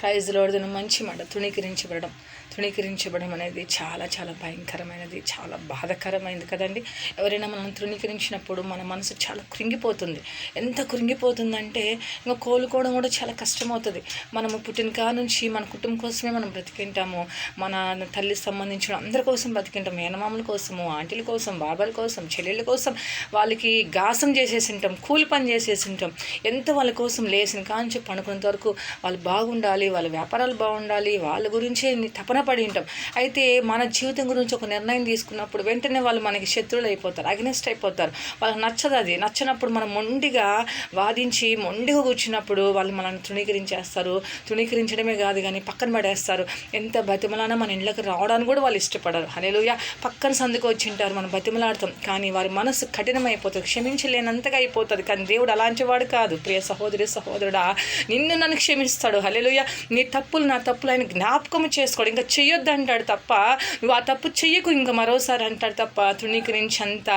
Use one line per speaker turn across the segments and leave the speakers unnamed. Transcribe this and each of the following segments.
Praise లోడదను మంచి మాట తృణీకరించబడడం. తృణీకరించబడడం అనేది చాలా చాలా భయంకరమైనది చాలా బాధకరమైనది కదండి. ఎవరైనా మనం తృణీకరించినప్పుడు మన మనసు చాలా కృంగిపోతుంది. ఎంత కృంగిపోతుందంటే ఇంకా కోలుకోవడం కూడా చాలా కష్టమవుతుంది. మనము పుట్టిన నుంచి మన కుటుంబం కోసమే మనం బ్రతికింటాము. మన తల్లి సంబంధించిన అందరి కోసం బ్రతికింటాం మేనమామల కోసము ఆంటీల కోసం బాబాల కోసం చెల్లెళ్ళ కోసం వాళ్ళకి గాసం చేసేసి ఉంటాం కూలి పని చేసేసి ఉంటాం ఎంత వాళ్ళ కోసం లేచిన కాంచి పనుకునేంత వరకు వాళ్ళు బాగుండాలి వాళ్ళ వ్యాపారాలు బాగుండాలి వాళ్ళ గురించే తపన పడి ఉంటాం. అయితే మన జీవితం గురించి ఒక నిర్ణయం తీసుకున్నప్పుడు వెంటనే వాళ్ళు మనకి శత్రువులు అయిపోతారు అగ్నెస్ట్ అయిపోతారు. వాళ్ళకి నచ్చదు అది. నచ్చినప్పుడు మనం మొండిగా వాదించి మొండిగా కూర్చున్నప్పుడు వాళ్ళు మనల్ని తృణీకరించేస్తారు. తృణీకరించడమే కాదు కానీ పక్కన పడేస్తారు. ఎంత బతిమలానా మన ఇళ్ళకి రావడానికి కూడా వాళ్ళు ఇష్టపడరు. హలేలుయ పక్కన సందుకు వచ్చింటారు మనం బతిమలాడతాం. కానీ వారి మనసు కఠినమైపోతుంది క్షమించలేనంతగా అయిపోతుంది. కానీ దేవుడు అలాంటి వాడు కాదు. ప్రియ సహోదరి సహోదరుడా నిన్ను నన్ను క్షమిస్తాడు. హలేలుయ నీ తప్పులు నా తప్పులు ఆయన జ్ఞాపకం చేసుకోడు. ఇంకా చెయ్యొద్దు అంటాడు తప్ప నువ్వు ఆ తప్పు చెయ్యకు ఇంకా మరోసారి అంటాడు తప్ప తృణీకరించంత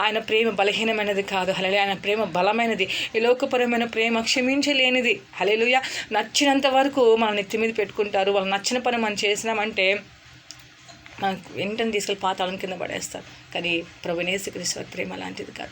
ఆయన ప్రేమ బలహీనమైనది కాదు. హలే ఆయన ప్రేమ బలమైనది. ఈ లోకపరమైన ప్రేమ క్షమించలేనిది. హలేలుయ నచ్చినంత వరకు మన నెత్తి మీద పెట్టుకుంటారు. వాళ్ళు నచ్చిన పని మనం చేసినామంటే మనకు వెంటనే తీసుకెళ్ళి పాతాళం కింద పడేస్తారు. కానీ ప్రభునేశ్వరి ప్రేమ లాంటిది కాదు.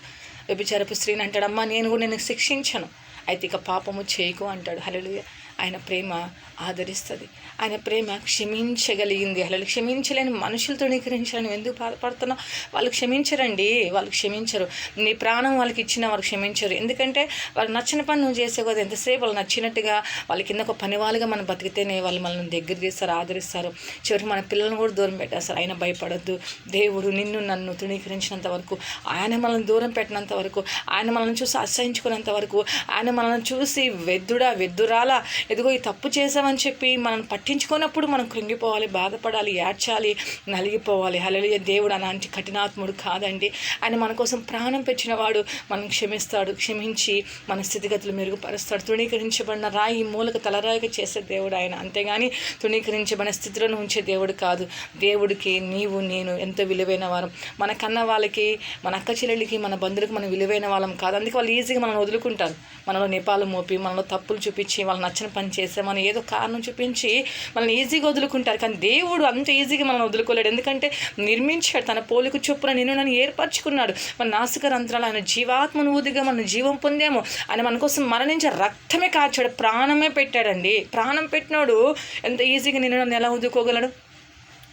వ్యభిచారపు స్త్రీని అంటాడమ్మా నేను కూడా నేను శిక్షించను. అయితే ఇక పాపము చేయకు అంటాడు. హలలుయ ఆయన ప్రేమ ఆదరిస్తుంది. ఆయన ప్రేమ క్షమించగలిగింది. అసలు క్షమించలేని మనుషులు నీకరించాలని ఎందుకు బాధపడుతున్నావు వాళ్ళు క్షమించరండి. వాళ్ళు క్షమించరు. నీ ప్రాణం వాళ్ళకి ఇచ్చిన వాళ్ళు క్షమించరు. ఎందుకంటే వాళ్ళు నచ్చిన పని నువ్వు చేసే కదా ఎంతసేపు వాళ్ళు నచ్చినట్టుగా వాళ్ళ కింద ఒక పని వాళ్ళుగా మనం బతికితేనే వాళ్ళు మనల్ని దగ్గర చేస్తారు ఆదరిస్తారు. చివరికి మన పిల్లలను కూడా దూరం పెట్టేస్తారు. ఆయన భయపడద్దు. దేవుడు నిన్ను నన్ను తృణీకరించినంత వరకు ఆయన మనల్ని దూరం పెట్టినంత వరకు ఆయన మనల్ని చూసి ఆశ్రయించుకున్నంత వరకు ఆయన మనల్ని చూసి వెద్దుడా వెద్దురాలా ఎదుగో ఈ తప్పు చేసామని చెప్పి మనం పట్టించుకున్నప్పుడు మనం కృంగిపోవాలి బాధపడాలి ఏడ్చాలి నలిగిపోవాలి. హలలియ దేవుడు అలాంటి కఠినాత్ముడు కాదండి. ఆయన మన కోసం ప్రాణం వాడు మనం క్షమిస్తాడు క్షమించి మన స్థితిగతులు మెరుగుపరుస్తాడు. తృణీకరించబడిన రాయి మూలక తలరాయిగా చేసే దేవుడు ఆయన. అంతేగాని తృణీకరించబడిన స్థితిలో ఉంచే దేవుడు కాదు. దేవుడికి నీవు నేను ఎంతో విలువైన వారం. మన కన్న వాళ్ళకి మన అక్క చెల్లెళ్ళకి మన బంధువులకి మనం విలువైన వాళ్ళం కాదు. అందుకే వాళ్ళు ఈజీగా మనం వదులుకుంటారు. మనలో నేపాలు మోపి మనలో తప్పులు చూపించి వాళ్ళు నచ్చిన పని చేసామని ఏదో కారణం చూపించి మనల్ని ఈజీగా వదులుకుంటారు. కానీ దేవుడు అంత ఈజీగా మనల్ని వదులుకోలేడు. ఎందుకంటే నిర్మించాడు. తన పోలిక చొప్పున నిన్ను నన్ను ఏర్పరచుకున్నాడు. మన నాసిక రంధ్రాలు ఆయన జీవాత్మను ఊదిగా మనం జీవం పొందాము. ఆయన మన కోసం మరణించే రక్తమే కాచాడు ప్రాణమే పెట్టాడండి. ప్రాణం పెట్టినాడు ఎంత ఈజీగా నేను నన్ను ఎలా వదులుకోగలడు?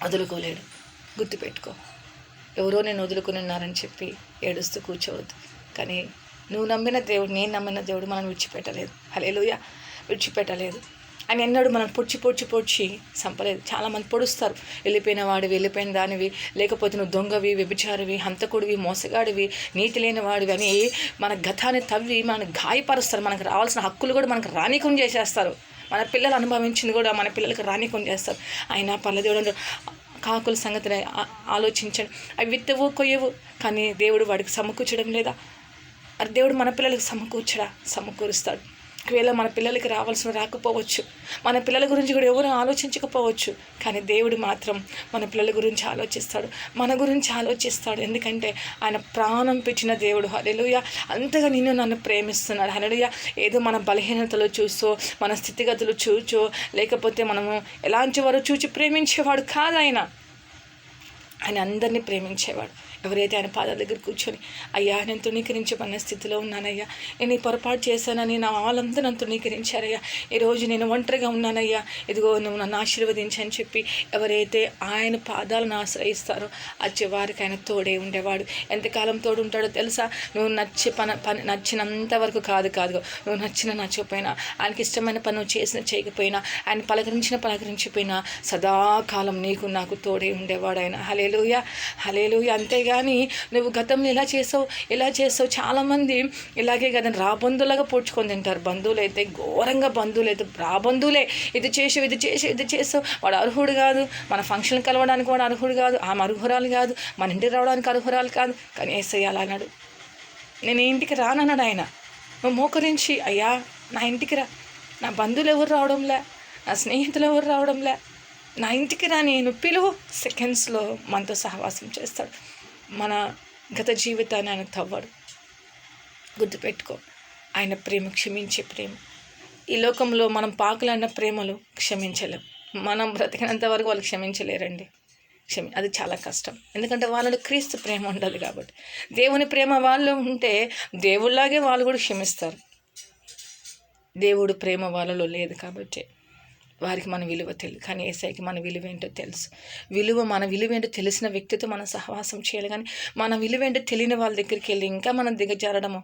వదులుకోలేడు. గుర్తుపెట్టుకో ఎవరో నేను వదులుకుని ఉన్నారని చెప్పి ఏడుస్తూ కూర్చోవద్దు. కానీ నువ్వు నమ్మిన దేవుడు నేను నమ్మిన దేవుడు మనం విడిచిపెట్టలేదు. హలేలుయ విడిచిపెట్టలేదు. అని ఎన్నడూ మనం పొడిచి పొడిచి పొడిచి చంపలేదు. చాలామంది పొడుస్తారు. వెళ్ళిపోయిన వాడివి వెళ్ళిపోయిన దానివి లేకపోతే నువ్వు దొంగవి వ్యభిచారివి హంతకుడివి మోసగాడివి నీతి లేని వాడివి అని మన గతాన్ని తవ్వి మనకు గాయపరుస్తారు. మనకు రావాల్సిన హక్కులు కూడా మనకు రానికం చేసేస్తారు. మన పిల్లలు అనుభవించింది కూడా మన పిల్లలకు రానికం చేస్తారు. అయినా పల్లెదేవుడు కాకుల సంగతిని ఆలోచించండి. అవి విత్తవు కొయ్యవు. కానీ దేవుడు వాడికి సమకూర్చడం లేదా? దేవుడు మన పిల్లలకు సమకూర్చడా? సమకూరుస్తాడు. ఒకవేళ మన పిల్లలకి రావాల్సిన రాకపోవచ్చు. మన పిల్లల గురించి కూడా ఎవరు ఆలోచించకపోవచ్చు. కానీ దేవుడు మాత్రం మన పిల్లల గురించి ఆలోచిస్తాడు. మన గురించి ఆలోచిస్తాడు. ఎందుకంటే ఆయన ప్రాణం పెట్టిన దేవుడు. హలెలుయ అంతగా నిన్ను నన్ను ప్రేమిస్తున్నాడు. హలెలుయ ఏదో మన బలహీనతలు చూసో మన స్థితిగతులు చూచో లేకపోతే మనము ఎలాంటి వారు చూచి ప్రేమించేవాడు కాదు ఆయన. ఆయన అందరినీ ప్రేమించేవాడు. ఎవరైతే ఆయన పాదాల దగ్గర కూర్చొని అయ్యా నేను తృణీకరించబడిన స్థితిలో ఉన్నానయ్యా. నేను ఈ పొరపాటు చేశానని నా వాళ్ళంతా నన్ను తృణీకరించారయ్యా. ఈరోజు నేను ఒంటరిగా ఉన్నానయ్యా. ఇదిగో నువ్వు నన్ను ఆశీర్వదించని చెప్పి ఎవరైతే ఆయన పాదాలను ఆశ్రయిస్తారో వచ్చే వారికి ఆయన తోడే ఉండేవాడు. ఎంతకాలం తోడు ఉంటాడో తెలుసా? నువ్వు నచ్చే పని పని నచ్చినంత వరకు కాదు కాదు. నువ్వు నచ్చిన నచ్చకపోయినా ఆయనకి ఇష్టమైన పని నువ్వు చేసిన చేయకపోయినా ఆయన పలకరించిన పలకరించిపోయినా సదాకాలం నీకు నాకు తోడే ఉండేవాడు ఆయన. హలే హలేలుయ అంతేగా కానీ నువ్వు గతంలో ఇలా చేసావు ఇలా చేసావు. చాలామంది ఇలాగే కదా రాబంధువులాగా పూడ్చుకొని తింటారు. బంధువులు అయితే ఘోరంగా బంధువులు అయితే రాబంధువులే ఇది చేసావు ఇది చేసి ఇది చేసావు. వాడు అర్హుడు కాదు. మన ఫంక్షన్ కలవడానికి వాడు అర్హుడు కాదు. ఆమె అర్హురాలు కాదు. మన ఇంటికి రావడానికి అర్హురాలు కాదు. కానీ వేసేయాలి అన్నాడు. నేను ఇంటికి రానన్నాడు ఆయన. నువ్వు మోకరించి అయ్యా నా ఇంటికి రా. నా బంధువులు ఎవరు రావడంలే? నా స్నేహితులు ఎవరు రావడంలే? నా ఇంటికి రా నేను పిలువు. సెకండ్స్లో మనతో సహవాసం చేస్తాడు. మన గత జీవితాన్ని ఆయన తవ్వడు. గుర్తుపెట్టుకో ఆయన ప్రేమ క్షమించే ప్రేమ. ఈ లోకంలో మనం పాకులన్న ప్రేమలు క్షమించలేం. మనం బ్రతికినంత వరకు వాళ్ళు క్షమించలేరండి. క్షమి అది చాలా కష్టం. ఎందుకంటే వాళ్ళలో క్రీస్తు ప్రేమ ఉండదు కాబట్టి. దేవుని ప్రేమ వాళ్ళు ఉంటే దేవుళ్ళలాగే వాళ్ళు కూడా క్షమిస్తారు. దేవుడు ప్రేమ వాళ్ళలో లేదు కాబట్టి. వారికి మన విలువ తెలియదు కానీ ఏసైకి మన విలువ ఏంటో తెలుసు. విలువ మన విలువ ఏంటో తెలిసిన వ్యక్తితో మనం సహవాసం చేయాలి. కానీ మన విలువ ఏంటో తెలియని వాళ్ళ దగ్గరికి వెళ్ళి ఇంకా మనం దిగజారడము?